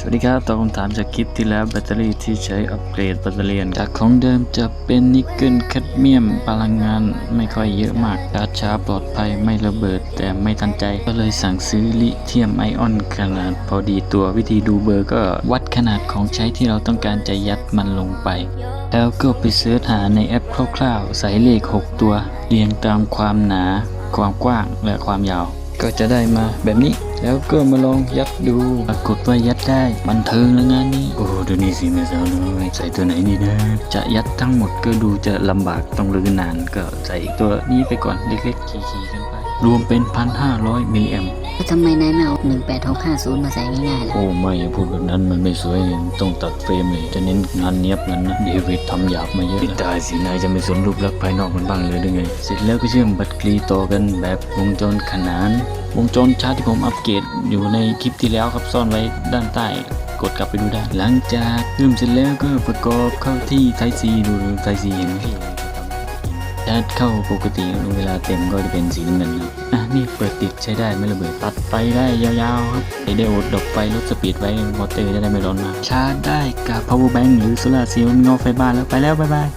สวัสดีครับตอบคำถามจากคลิปที่แล้วแบตเตอรี่ที่ใช้อัปเกรดแบตเตอรี่จากของเดิมจะเป็นนิกเกิลแคดเมียมพลังงานไม่ค่อยเยอะมากชาร์จช้าปลอดภัยไม่ระเบิด แต่ไม่ทันใจ ก็เลยสั่งซื้อลิเธียมไอออนขนาดพอดีตัววิธีดูเบอร์ก็วัดขนาดของใช้ที่เราต้องการจะยัดมันลงไป แล้วก็ไปเสิร์ชหาในแอปคร่าวๆใส่เลข 6 ตัว เรียงตามความหนา ความกว้างและความยาว ก็จะได้มาแบบนี้ แล้วก็มาลองยัดดูปรากฏว่ายัดได้บันเทิงแล้วงานนี้โอ้ดูนี่สิแม่สาวน้อยใส่ตัวไหนดีนะ จะยัดทั้งหมดก็ดูจะลำบากต้องรื้อนานก็ใส่ตัวนี้ไปก่อนเล็กๆขี่ๆกันไป รวมเป็น 1,500มิลลิแอม ทำไมนายไม่เอา18650มาใส่ง่ายๆล่ะ โอ้ไม่อย่าพูดแบบนั้นมันไม่สวยต้องตัดเฟรมเลยจะเน้นงานเนี้ยบนั้นนะเดวิดทำหยาบมาเยอะตายสินายจะไม่สนรูปลักษณ์ภายนอกมันบ้างเลยหรือไง เสร็จแล้วก็เชื่อมบัตรกรีต่อกันแบบวงจรขนาน วงจรชาร์จที่ผมอัปเกรดอยู่ในคลิปที่แล้วครับซ่อนไว้ด้านใต้กดกลับไปดูได้ หลังจากเชื่อมเสร็จแล้วก็ประกอบเข้าที่ไทซีดูไทซีเห็นไหมชาร์จเข้าปกติเวลาเต็มก็จะเป็นสีน้ำเงินนะอะ นี่เปิดติดใช้ได้ไม่ระเบิด ตัดไฟได้ยาวๆครับไอเดโอดดอกไฟลดสปีดไว้มอเตอร์จะได้ไม่ร้อนมากชาร์จได้กับ power bank หรือโซลาร์เซลล์งอไฟบ้านแล้วไปแล้วบ๊ายบาย